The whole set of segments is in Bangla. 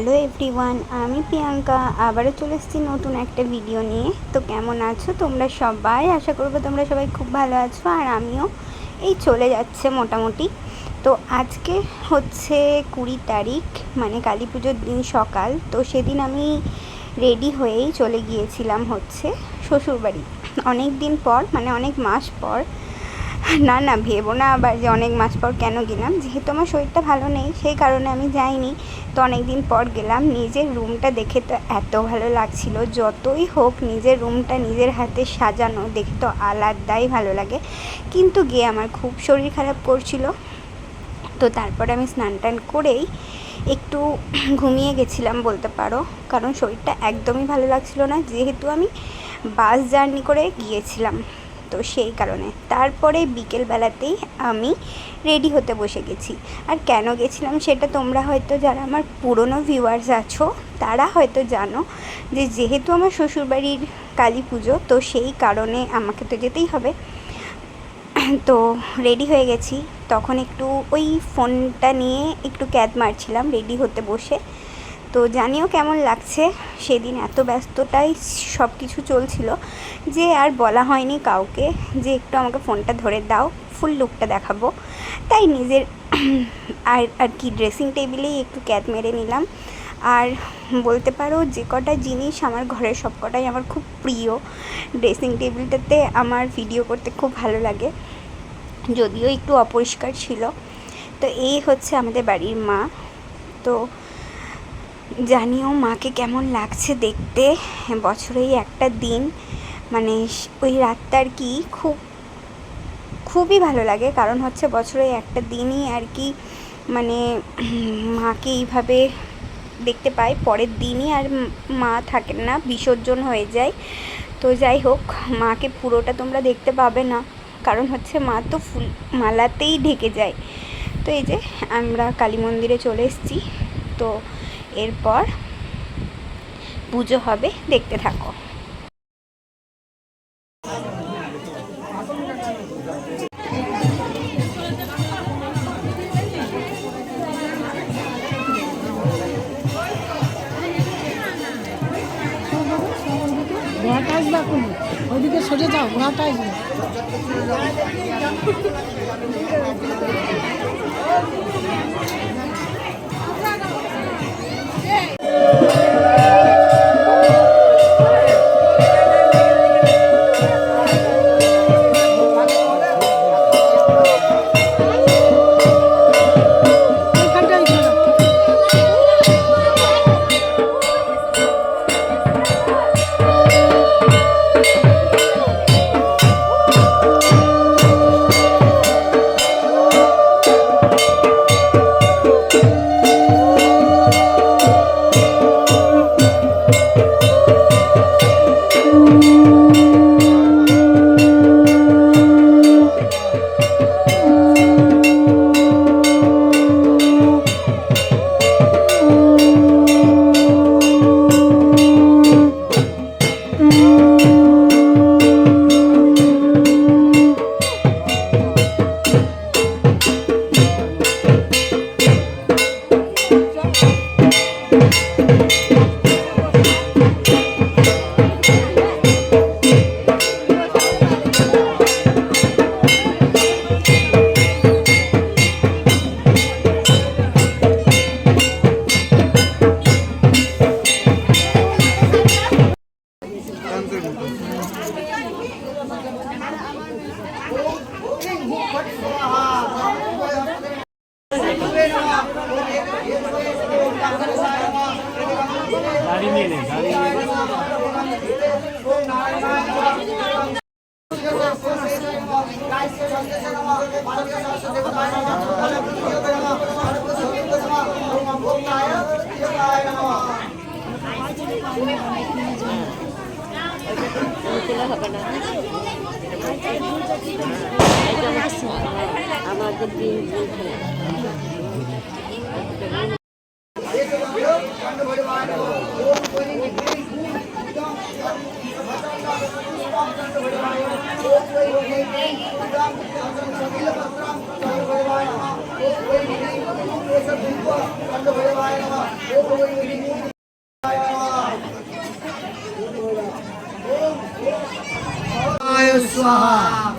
হ্যালো এভরিওয়ান, আমি প্রিয়াঙ্কা। আবারও চলে এসেছি নতুন একটা ভিডিও নিয়ে। তো কেমন আছো? তোমরা সবাই? আশা করব তোমরা সবাই খুব ভালো আছো, আর আমিও এই চলে যাচ্ছে মোটামুটি। তো আজকে হচ্ছে কুড়ি তারিখ মানে কালী পুজোর দিন সকাল। তো সেদিন আমি রেডি হয়েই চলে গিয়েছিলাম হচ্ছে শ্বশুরবাড়ি। অনেক দিন পর মানে অনেক মাস পর না না, ভেবো না আবার যে অনেক মাস পর কেন গেলাম। যেহেতু আমার শরীরটা ভালো নেই, সেই কারণে আমি যাইনি। তো অনেক দিন পর গেলাম, নিজের রুমটা দেখে তো এত ভালো লাগছিল। যতই হোক, নিজের রুমটা নিজের হাতে সাজানো দেখে তো আলাদাই ভালো লাগে। কিন্তু গিয়ে আমার খুব শরীর খারাপ করছিল। তো তারপরে আমি স্নান টান করেই একটু ঘুমিয়ে গেছিলাম বলতে পারো। কারণ শরীরটা একদমই ভালো লাগছিল না। যেহেতু আমি বাস জার্নি করে গিয়েছিলাম। তো সেই কারণে। তারপরে বিকেলবেলাতেই আমি রেডি হতে বসে গেছি। আর কেন গেছিলাম সেটা তোমরা হয়তো যারা আমার পুরনো ভিউয়ার্স আছো, তারা হয়তো জানো যে যেহেতু আমার শ্বশুরবাড়ির কালী পুজো, তো সেই কারণে আমাকে তো যেতেই হবে। তো রেডি হয়ে গেছি। তখন একটু ওই ফোনটা নিয়ে একটু ক্যাদ মারছিলাম, রেডি হতে বসে। তো জানিও কেমন লাগছে? সেদিন এত ব্যস্ততাই সব কিছু চলছিল যে আর বলা হয়নি কাউকে যে একটু আমাকে ফোনটা ধরে দাও, ফুল লুকটা দেখাবো। তাই নিজের আর আর কি ড্রেসিং টেবিলেই একটু ক্যাত মেরে নিলাম। আর বলতে পারো যে কটা জিনিস আমার ঘরের সব কটাই আমার খুব প্রিয়। ড্রেসিং টেবিলটাতে আমার ভিডিও করতে খুব ভালো লাগে। যদিও একটু অপরিষ্কার ছিল। তো এই হচ্ছে আমাদের বাড়ির মা। তো জানিও মাকে কেমন লাগছে দেখতে। বছরেই একটা দিন। মানে ওই রাতটা আর কি খুব, খুবই ভালো লাগে। কারণ হচ্ছে বছরে একটা দিনই আর কি মানে মাকে এইভাবে দেখতে পাই পরের দিনই আর মা থাকেন না, বিসর্জন হয়ে যায়। তো যাই হোক, মাকে পুরোটা তোমরা দেখতে পাবে না। কারণ হচ্ছে মা তো ফুল মালাতেই ঢেকে যায়। তো এই যে আমরা কালী মন্দিরে চলে এসেছি। তো এরপর পুজো হবে দেখতে থাকো। ওইদিকে সরে যাও ঘোড়াটা আসবে। নিয়ে নে। আমাদের দিন स्वाहा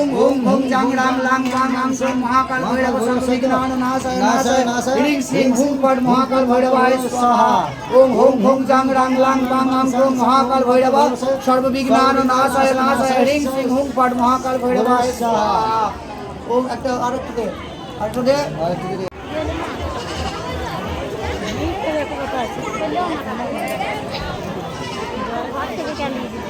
ओम ओम ओम जांग राम लांग वांग आम सोम महाकाल भैरव सर्वविघ्नान नाशाय नाशाय नाशाय ह्रीं श्रीं हुं फट् महाकाल भैरवाय स्वाहा ओम ओम ओम जांग राम लांग वांग आम सोम महाकाल भैरव सर्वविघ्नान नाशाय नाशाय ह्रीं श्रीं हुं फट् महाकाल भैरवाय स्वाहा ओम একটা আরেকটু দে আরেকটু দে ঈশান করে একটু দুধ দাও দাও ওম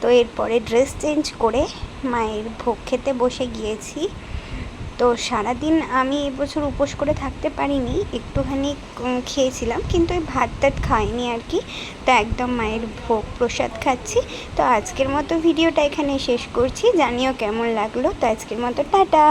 তো এরপরে ড্রেস চেঞ্জ করে মায়ের ভোগ খেতে বসে গিয়েছি। তো সারাদিন আমি এবছর উপোস করে থাকতে পারিনি, একটুখানি খেয়েছিলাম, কিন্তু ওই ভাত টাত খাইনি আর কি। তো একদম মায়ের ভোগ প্রসাদ খাচ্ছি। তো আজকের মতো ভিডিওটা এখানে শেষ করছি। জানিও কেমন লাগল। তো আজকের মতো টাটা।